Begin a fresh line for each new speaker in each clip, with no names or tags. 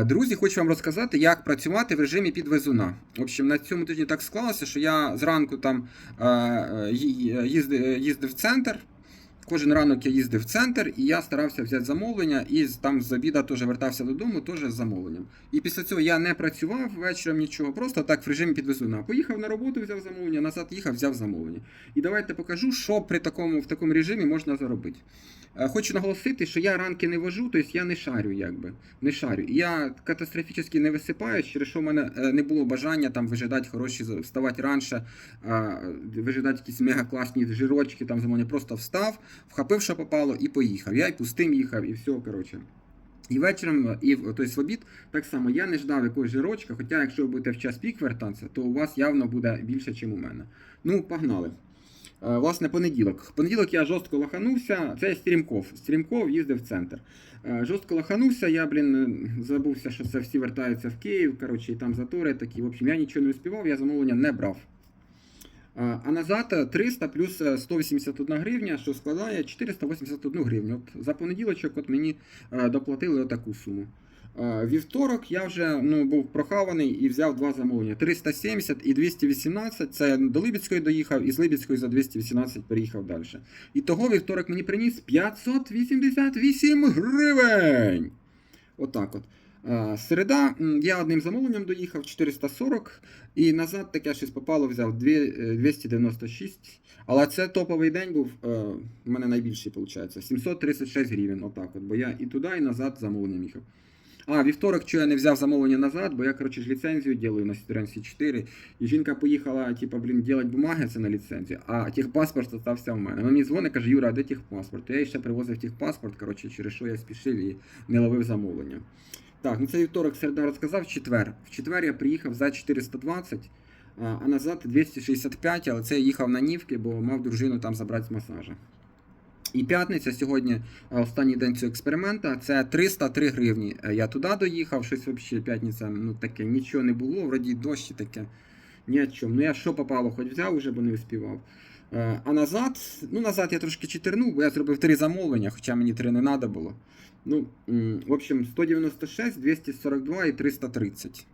Е, Друзі, хочу вам розказати, як працювати в режимі підвезуна. В общем, на цьому тижні так склалося, що я зранку там е, е, їздив, їздив в центр. Кожен ранок я їздив в центр, і я старався взяти замовлення, і там з обіда теж вертався додому, теж з замовленням. І після цього я не працював вечором нічого, просто так в режимі підвезуна. Поїхав на роботу, взяв замовлення, назад їхав, взяв замовлення. І давайте покажу, що при такому в такому режимі можна заробити. Е, Хочу наголосити, що я ранки не вожу, тобто я не шарю, якби. Не шарю. Я катастрофічно не висипаю, через що в мене е, не було бажання там вижидати хороші, вставати раніше, вижидати якісь мега класні жирочки, там замовлення. Просто встав, вхопив, що попало, і поїхав. Я і пустим їхав, і все, коротше. І вечором, і в- в обід, так само я не ждав якогось жирочка, хоча якщо ви будете в час пік вертатися, то у вас явно буде більше, ніж у мене. Ну, погнали. Е, Власне, понеділок. Понеділок я жорстко лоханувся. Це Стрімков. Стрімков їздив в центр. Е, Жорстко лоханувся, я, блін, е, забувся, що це всі вертаються в Київ. Коротше, і там затори такі. В общем, я нічого не успівав, я замовлення не брав. Е, А назад е, 300 плюс е, 181 гривня, що складає 481 гривню. От за понеділочок от мені е, доплатили отаку суму. Е, Вівторок я вже ну, був прохаваний і взяв два замовлення: 370 і 218. Це до Либідської доїхав, і з Либідської за 218 переїхав далі. І того вівторок мені приніс 588 гривень. Отак от. Е, Середа я одним замовленням доїхав 440, і назад таке щось попало, взяв дві- е, 296. Але це топовий день був. е, У мене найбільший, виходить. 736 гривень. Отак от. Бо я і туди, і назад замовленням їхав. А, вівторок, що я не взяв замовлення назад, бо я, коротше, ж ліцензію ділаю на Citroen C4. І жінка поїхала, типу, блін, делать бумаги це на ліцензію, а техпаспорт залишився в мене. Вона мені дзвонить, каже, Юра, а де техпаспорт? Я ще привозив техпаспорт, коротше, через що я спішив і не ловив замовлення. Так, ну це вівторок, середа розказав, в четвер. В четвер я приїхав за 420, а назад 265, але це я їхав на Нівки, бо мав дружину там забрати з масажа. І п'ятниця сьогодні останній день цього експеримента. Це 303 гривні. Е, Я туди доїхав, щось взагалі п'ятниця, ну таке нічого не було, вроді дощ таке. Ні чому. Ну я що попало, хоч взяв уже, бо не успівав. Е, А назад, ну назад я трошки читернув, бо я зробив три замовлення, хоча мені три не треба було. Ну, в общем, 196, 242 і 330.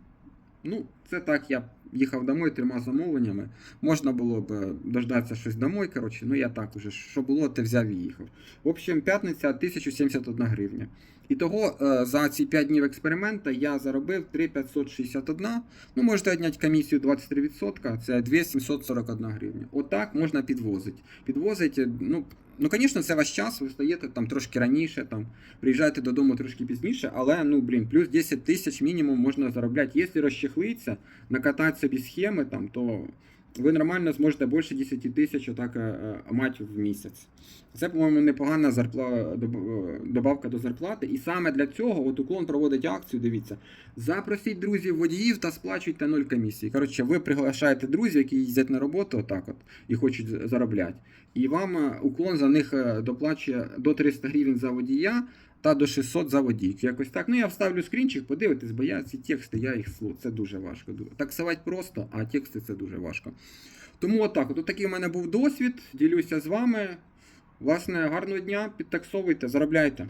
Ну, це так, я їхав домой трьома замовленнями. Можна було б е, дождатися щось домой, коротше, ну я так уже, що було, те взяв і їхав. В общем, п'ятниця 1071 гривня. І того е, за ці 5 днів експеримента я заробив 3561. Ну, можете одняти комісію 23%, це 2741 гривня. Отак можна підвозити. Підвозити, ну, ну, звісно, це ваш час, ви стаєте там трошки раніше, там, приїжджаєте додому трошки пізніше, але, ну, блін, плюс 10 тисяч мінімум можна заробляти. Якщо розчехлитися, накатати собі схеми, там, то ви нормально зможете більше 10 тисяч отак е, е, мати в місяць. Це, по-моєму, непогана зарпла... е, добавка до зарплати. І саме для цього от уклон проводить акцію. Дивіться, запросіть друзів водіїв та сплачуйте ноль комісії. Коротше, ви приглашаєте друзів, які їздять на роботу отак от і хочуть заробляти. І вам уклон за них доплачує до 300 гривень за водія та до 600 за водійку. Якось так. Ну я вставлю скрінчик, подивитись, бо я ці тексти, я їх слу. Це дуже важко. Таксувати просто, а тексти це дуже важко. Тому отак. От такий в мене був досвід. Ділюся з вами. Власне, гарного дня, підтаксовуйте, заробляйте.